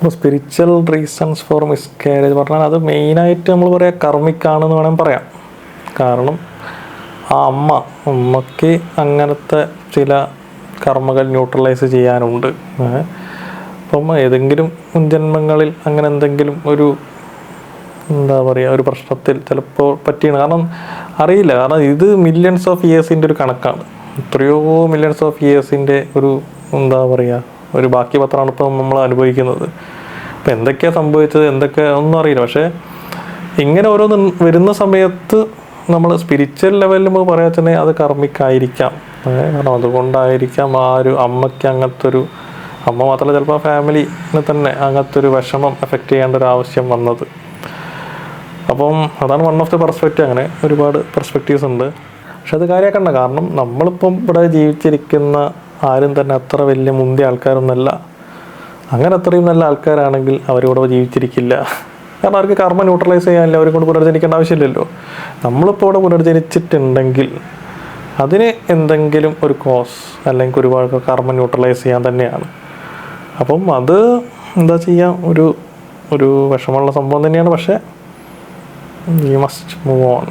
ഇപ്പോൾ spiritual reasons for miscarriage പറഞ്ഞാൽ അത് മെയിനായിട്ട് നമ്മൾ പറയാം കർമ്മിക്കാണെന്ന് വേണമെങ്കിൽ പറയാം. കാരണം ആ അമ്മ അമ്മയ്ക്ക് അങ്ങനത്തെ ചില കർമ്മകൾ ന്യൂട്രലൈസ് ചെയ്യാനുണ്ട്. അപ്പം ഏതെങ്കിലും മുൻജന്മങ്ങളിൽ അങ്ങനെ എന്തെങ്കിലും ഒരു എന്താ പറയുക ഒരു പ്രശ്നത്തിൽ ചിലപ്പോൾ പറ്റിയാണ് കാരണം അറിയില്ല. കാരണം ഇത് മില്യൺസ് ഓഫ് ഇയേഴ്സിന്റെ ഒരു കണക്കാണ്. എത്രയോ മില്യൺസ് ഓഫ് ഇയേഴ്സിന്റെ ഒരു എന്താ പറയുക ഒരു ബാക്കി പത്രമാണ് ഇപ്പം നമ്മൾ അനുഭവിക്കുന്നത്. ഇപ്പം എന്തൊക്കെയാണ് സംഭവിച്ചത്? എന്തൊക്കെ ഒന്നും അറിയില്ല. പക്ഷേ ഇങ്ങനെ ഓരോന്ന് വരുന്ന സമയത്ത് നമ്മൾ സ്പിരിച്വൽ ലെവലിൽ നമ്മൾ തന്നെ അത് കർമ്മിക്കായിരിക്കാം. കാരണം അതുകൊണ്ടായിരിക്കാം ആ ഒരു അമ്മയ്ക്ക് അങ്ങനത്തെ ഒരു അമ്മ മാത്രമല്ല ചിലപ്പോൾ ഫാമിലിനെ തന്നെ അങ്ങനത്തെ ഒരു വിഷമം എഫക്റ്റ് ചെയ്യേണ്ട ഒരു ആവശ്യം വന്നത്. അപ്പം അതാണ് വൺ ഓഫ് ദി പെർസ്പെക്റ്റീവ് അങ്ങനെ ഒരുപാട് പെർസ്പെക്റ്റീവ്സ് ഉണ്ട്. പക്ഷെ അത് കാര്യമാക്കണ്ട. കാരണം നമ്മളിപ്പം ഇവിടെ ജീവിച്ചിരിക്കുന്ന ആരും തന്നെ അത്ര വലിയ മുന്തിയ ആൾക്കാരൊന്നല്ല അങ്ങനെ അത്രയും നല്ല ആൾക്കാരാണെങ്കിൽ അവരിവിടെ ജീവിച്ചിരിക്കില്ല. കാരണം അവർക്ക് കർമ്മ ന്യൂട്രലൈസ് ചെയ്യാനില്ല. അവരെ കൊണ്ട് പുനർജനിക്കേണ്ട ആവശ്യമില്ലല്ലോ. നമ്മളിപ്പോൾ ഇവിടെ പുനർജനിച്ചിട്ടുണ്ടെങ്കിൽ അതിന് എന്തെങ്കിലും ഒരു കോസ് അല്ലെങ്കിൽ ഒരുപാട് കർമ്മ ന്യൂട്രലൈസ് ചെയ്യാൻ തന്നെയാണ്. അപ്പം അത് എന്താ ചെയ്യാം? ഒരു ഒരു വിഷമമുള്ള സംഭവം തന്നെയാണ്. പക്ഷേ യു മസ്റ്റ് മൂവ് ഓൺ